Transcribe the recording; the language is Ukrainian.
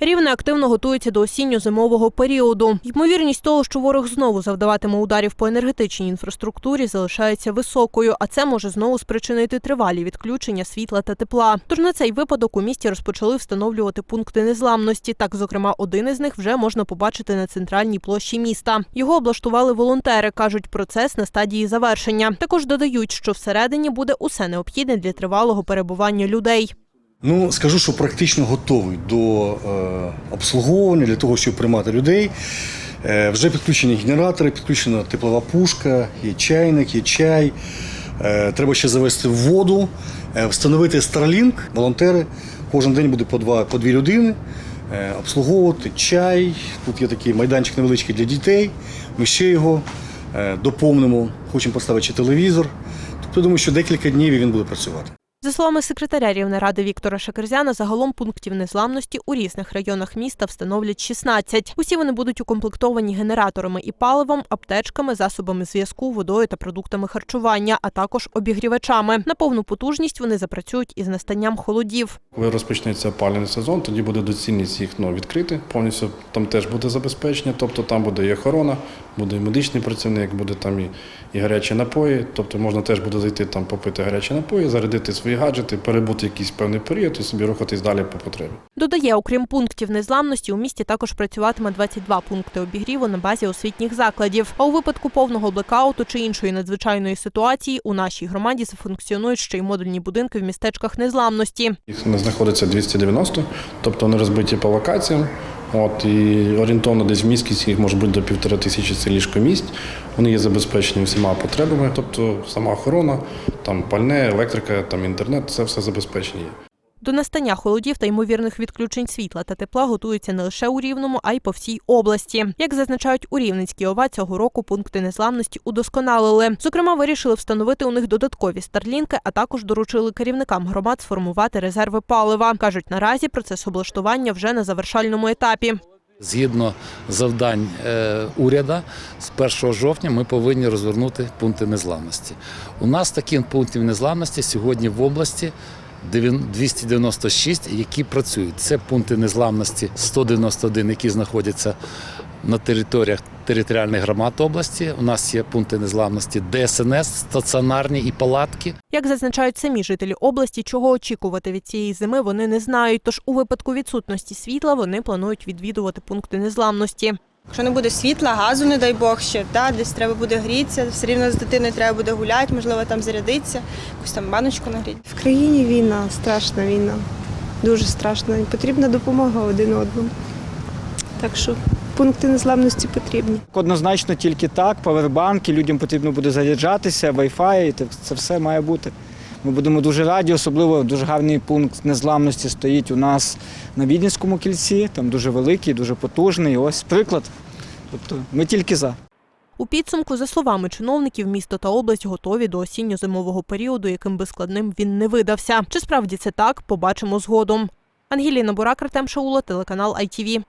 Рівне активно готується до осінньо-зимового періоду. Ймовірність того, що ворог знову завдаватиме ударів по енергетичній інфраструктурі, залишається високою, а це може знову спричинити тривалі відключення світла та тепла. Тож на цей випадок у місті розпочали встановлювати пункти незламності. Так, зокрема, один із них вже можна побачити на центральній площі міста. Його облаштували волонтери. кажуть, процес на стадії завершення. Також додають, що всередині буде усе необхідне для тривалого перебування людей. Ну, скажу, що практично готовий до е, обслуговування для того, щоб приймати людей. Е, вже підключені генератори, підключена теплова пушка, є чайник, є чай. Е, треба ще завести воду, е, встановити Starlink. Волонтери кожен день буде по, два, по дві людини. е, Обслуговувати чай. Тут є такий майданчик невеличкий для дітей. Ми ще його е, доповнимо. Хочемо поставити телевізор. Тобто, думаю, що декілька днів він буде працювати. За словами секретаря Рівнеради Віктора Шакерзяна, загалом пунктів незламності у різних районах міста встановлять 16. Усі вони будуть укомплектовані генераторами і паливом, аптечками, засобами зв'язку, водою та продуктами харчування, а також обігрівачами. На повну потужність вони запрацюють із настанням холодів. Коли розпочнеться опалювальний сезон, тоді буде доцільність їх ну, відкрити. Повністю там теж буде забезпечення, тобто там буде і охорона, буде і медичний працівник, буде там і, і гарячі напої. Тобто можна теж буде зайти там попити гарячі напої, зарядити свої гаджети, перебути якийсь певний період і собі рухатись далі по потребі. Додає, окрім пунктів незламності, у місті також працюватиме 22 пункти обігріву на базі освітніх закладів. А у випадку повного блекауту чи іншої надзвичайної ситуації у нашій громаді зафункціонують ще й модульні будинки в містечках незламності. Їх не знаходиться 290, тобто вони розбиті по локаціям. От, і орієнтовно десь в міськість їх може бути до півтора тисячі це ліжкомість. Вони є забезпечені всіма потребами, тобто сама охорона, там пальне, електрика, там інтернет, це все забезпечені. До настання холодів та ймовірних відключень світла та тепла готуються не лише у Рівному, а й по всій області. Як зазначають у Рівненській ОВА, цього року пункти незламності удосконалили. Зокрема, вирішили встановити у них додаткові старлінки, а також доручили керівникам громад сформувати резерви палива. кажуть, наразі процес облаштування вже на завершальному етапі. Згідно завдань е, уряду, з 1 жовтня ми повинні розвернути пункти незламності. У нас таких пунктів незламності сьогодні в області 296, які працюють. Це пункти незламності 191, які знаходяться на територіях територіальних громад області. У нас є пункти незламності ДСНС, стаціонарні і палатки. Як зазначають самі жителі області, чого очікувати від цієї зими, вони не знають. Тож у випадку відсутності світла вони планують відвідувати пункти незламності. Якщо не буде світла, газу, не дай Бог, ще да, десь треба буде грітися, все рівно з дитиною треба буде гуляти, можливо, там зарядитися, якусь там баночку нагріти. В країні війна, страшна війна, дуже страшна. І потрібна допомога один одному. Так що пункти незламності потрібні. Однозначно тільки так, павербанки, людям потрібно буде заряджатися, Wi-Fi, це все має бути. Ми будемо дуже раді, особливо дуже гарний пункт незламності стоїть у нас на Відінському кільці, там дуже великий, дуже потужний. Ось приклад. Тобто ми тільки за. У підсумку, за словами чиновників, місто та область готові до осінньо-зимового періоду, яким би складним він не видався. Чи справді це так, побачимо згодом. Ангеліна Бурак, Артем Шаула, телеканал ITV.